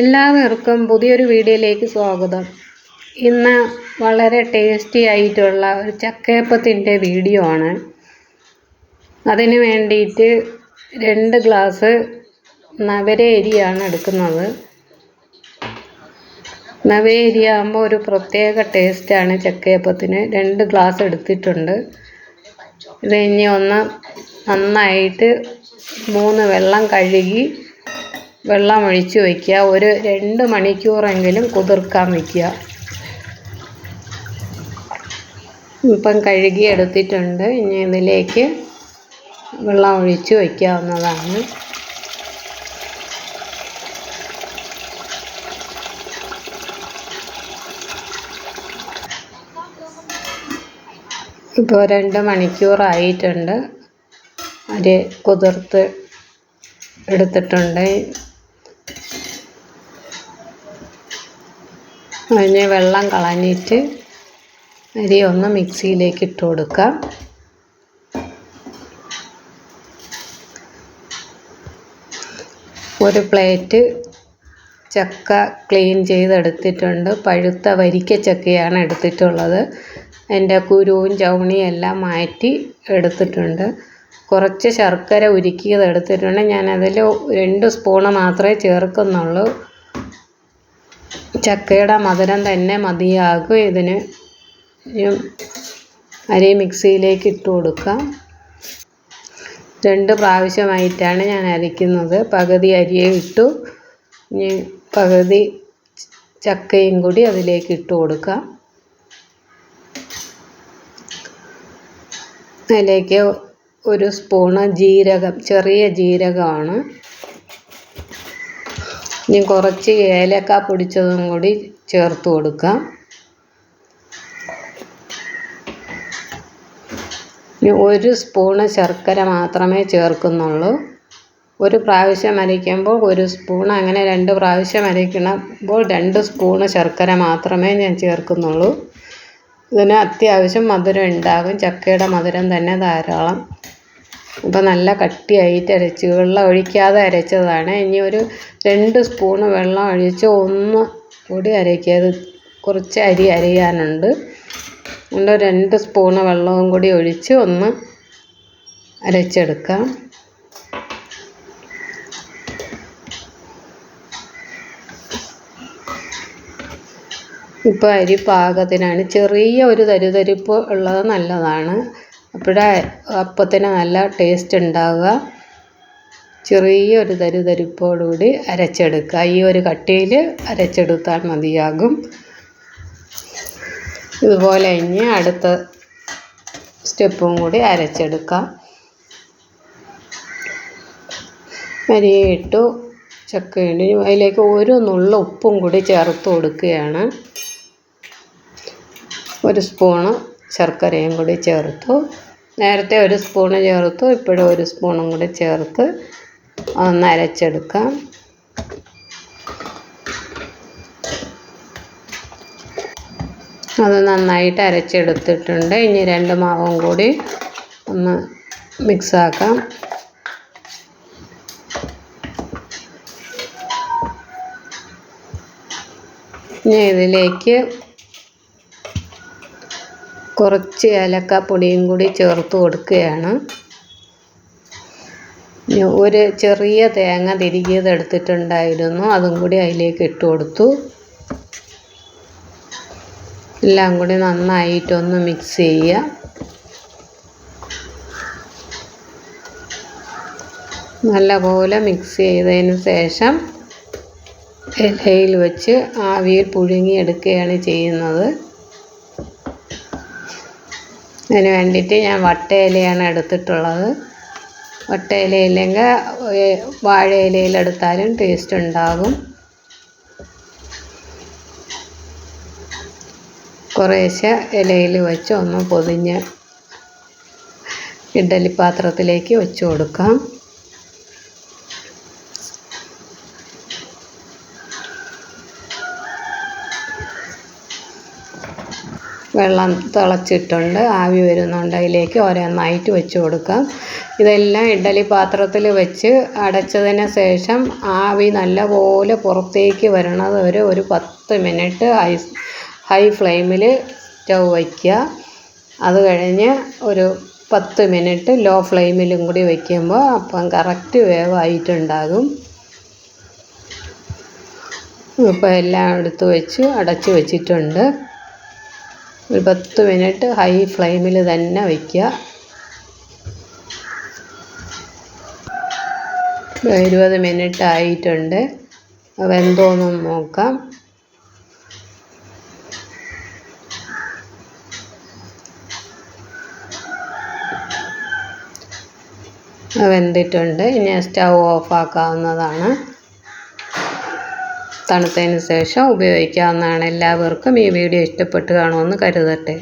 എല്ലാവർക്കും പുതിയൊരു വീഡിയോയിലേക്ക് സ്വാഗതം. ഇന്ന് വളരെ ടേസ്റ്റി ആയിട്ടുള്ള ഒരു ചക്കയപ്പത്തിന്റെ വീഡിയോ ആണ്. അതിന് വേണ്ടിയിട്ട് രണ്ട് ഗ്ലാസ് നവര അരിയാണ് എടുക്കുന്നത്. നവര ആകുമ്പോൾ ഒരു പ്രത്യേക ടേസ്റ്റാണ് ചക്കയപ്പത്തിന് രണ്ട് ഗ്ലാസ് എടുത്തിട്ടുണ്ട്. ഇത് ഇനി ഒന്ന് നന്നായിട്ട് മൂന്ന് വെള്ളം കഴുകി വെള്ളം ഒഴിച്ച് വയ്ക്കുക ഒരു രണ്ട് മണിക്കൂറെങ്കിലും കുതിർക്കാൻ വയ്ക്കുക ഇപ്പം കഴുകി എടുത്തിട്ടുണ്ട്. ഇനി ഇതിലേക്ക് വെള്ളം ഒഴിച്ച് വയ്ക്കാവുന്നതാണ് ഇപ്പോൾ രണ്ട് മണിക്കൂറായിട്ടുണ്ട്. അരി കുതിർത്ത് എടുത്തിട്ടുണ്ട്. അതിന് വെള്ളം കളഞ്ഞിട്ട് അരി ഒന്ന് മിക്സിയിലേക്ക് ഇട്ട് കൊടുക്കാം. ഒരു പ്ലേറ്റ് ചക്ക ക്ലീൻ ചെയ്തെടുത്തിട്ടുണ്ട്. പഴുത്ത വരിക്ക ചക്കയാണ് എടുത്തിട്ടുള്ളത്. അതിന്റെ കുരുവും ചവണിയും എല്ലാം മാറ്റി എടുത്തിട്ടുണ്ട്. കുറച്ച് ശർക്കര ഉരുക്കിയത് എടുത്തിട്ടുണ്ട്. ഞാനതിൽ രണ്ട് സ്പൂണ് മാത്രമേ ചേർക്കുന്നുള്ളൂ. ചക്കയുടെ മധുരം തന്നെ മതിയാകും. ഇതിന് അരി മിക്സിയിലേക്ക് ഇട്ട് കൊടുക്കാം. രണ്ട് പ്രാവശ്യമായിട്ടാണ് ഞാൻ അരയ്ക്കുന്നത്. പകുതി അരിയെ ഇട്ടു. ഇനി പകുതി ചക്കയും കൂടി അതിലേക്ക് ഇട്ട് കൊടുക്കാം. അതിലേക്ക് ഒരു സ്പൂണ് ജീരകം ചെറിയ ജീരകമാണ്. ഇനി കുറച്ച് ഏലക്ക പൊടിച്ചതും കൂടി ചേർത്ത് കൊടുക്കാം. ഇനി ഒരു സ്പൂണ് ശർക്കര മാത്രമേ ചേർക്കുന്നുള്ളൂ. ഒരു പ്രാവശ്യം അരയ്ക്കുമ്പോൾ ഒരു സ്പൂൺ അങ്ങനെ രണ്ട് പ്രാവശ്യം അരയ്ക്കണമ്പോൾ രണ്ട് സ്പൂണ് ശർക്കര മാത്രമേ ഞാൻ ചേർക്കുന്നുള്ളൂ. ഇതിന് അത്യാവശ്യം മധുരം ഉണ്ടാകും. ചക്കയുടെ മധുരം തന്നെ ധാരാളം. അപ്പോൾ നല്ല കട്ടിയായിട്ട് അരച്ച് വെള്ളം ഒഴിക്കാതെ അരച്ചതാണ്. ഇനി ഒരു രണ്ട് സ്പൂണ് വെള്ളം ഒഴിച്ച് ഒന്ന് കൂടി അരയ്ക്കുക അത് കുറച്ച് അരി അരിയാനുണ്ട്. അതുകൊണ്ട് രണ്ട് സ്പൂണ് വെള്ളവും കൂടി ഒഴിച്ച് ഒന്ന് അരച്ചെടുക്കാം. ഇപ്പോൾ അരി പാകത്തിനാണ്. ചെറിയ ഒരു തരിതരിപ്പ് ഉള്ളത് നല്ലതാണ്. അപ്പോഴേ അപ്പത്തിന് നല്ല ടേസ്റ്റ് ഉണ്ടാവുക. ചെറിയൊരു തരിതരിപ്പോടുകൂടി അരച്ചെടുക്കുക. ഈ ഒരു കട്ടിയിൽ അരച്ചെടുത്താൽ മതിയാകും. ഇതുപോലെ ഇനി അടുത്ത സ്റ്റെപ്പും കൂടി അരച്ചെടുക്കാം. അരിയിട്ടു ചക്കയുണ്ട് അതിലേക്ക് ഒരു നുള്ള ഉപ്പും കൂടി ചേർത്ത് കൊടുക്കുകയാണ്. ഒരു സ്പൂണ് ശർക്കരയും കൂടി ചേർത്തു. നേരത്തെ ഒരു സ്പൂണ് ചേർത്തു ഇപ്പോഴും ഒരു സ്പൂണും കൂടി ചേർത്ത് ഒന്ന് അരച്ചെടുക്കാം. അത് നന്നായിട്ട് അരച്ചെടുത്തിട്ടുണ്ട്. ഇനി രണ്ട് മാവും കൂടി ഒന്ന് മിക്സാക്കാം ഇനി ഇതിലേക്ക് കുറച്ച് ഏലക്കാപ്പൊടിയും കൂടി ചേർത്ത് കൊടുക്കുകയാണ്. ഒരു ചെറിയ തേങ്ങ തിരികിയത് എടുത്തിട്ടുണ്ടായിരുന്നു. അതും കൂടി അതിലേക്ക് ഇട്ട് കൊടുത്തു. എല്ലാം കൂടി നന്നായിട്ടൊന്ന് മിക്സ് ചെയ്യുക. നല്ലപോലെ മിക്സ് ചെയ്തതിന് ശേഷം ഇലയിൽ വെച്ച് ആവിയിൽ പുഴുങ്ങിയെടുക്കുകയാണ് ചെയ്യുന്നത്. അതിന് വേണ്ടിയിട്ട് ഞാൻ വട്ടയിലയാണ് എടുത്തിട്ടുള്ളത്. വട്ടയിലയില്ലെങ്കിൽ വാഴ ഇലയിലെടുത്താലും ടേസ്റ്റ് ഉണ്ടാകും. കുറേശ്ശെ ഇലയിൽ വെച്ച് ഒന്ന് പൊതിഞ്ഞ് ഇഡ്ഡലി പാത്രത്തിലേക്ക് വെച്ച് കൊടുക്കാം. വെള്ളം തിളച്ചിട്ടുണ്ട്. ആവി വരുന്നുണ്ട്. അതിലേക്ക് ഓരോന്നായിട്ട് വെച്ച് കൊടുക്കാം. ഇതെല്ലാം ഇഡ്ഡലി പാത്രത്തിൽ വെച്ച് അടച്ചതിന് ശേഷം ആവി നല്ലപോലെ പുറത്തേക്ക് വരണത് വരെ ഒരു പത്ത് മിനിറ്റ് ഹൈ ഹൈ ഫ്ലെയിമിൽ സ്റ്റൗ വയ്ക്കുക. അത് കഴിഞ്ഞ് ഒരു പത്ത് മിനിറ്റ് ലോ ഫ്ലെയിമിലും കൂടി വയ്ക്കുമ്പോൾ അപ്പം കറക്റ്റ് വേവായിട്ടുണ്ടാകും ഇപ്പോൾ എല്ലാം എടുത്ത് വെച്ച് അടച്ച് വെച്ചിട്ടുണ്ട്. ഒരു പത്ത് മിനിറ്റ് ഹൈ ഫ്ലെയിമിൽ തന്നെ വയ്ക്കുക ഇരുപത് മിനിറ്റ് ആയിട്ടുണ്ട്. വെന്തോന്നും നോക്കാം. വെന്തിട്ടുണ്ട് ഇനി സ്റ്റൗ ഓഫാക്കാവുന്നതാണ് തണുത്തതിന് ശേഷം ഉപയോഗിക്കാവുന്നതാണ്. എല്ലാവർക്കും ഈ വീഡിയോ ഇഷ്ടപ്പെട്ട് കാണുമെന്ന് കരുതട്ടെ.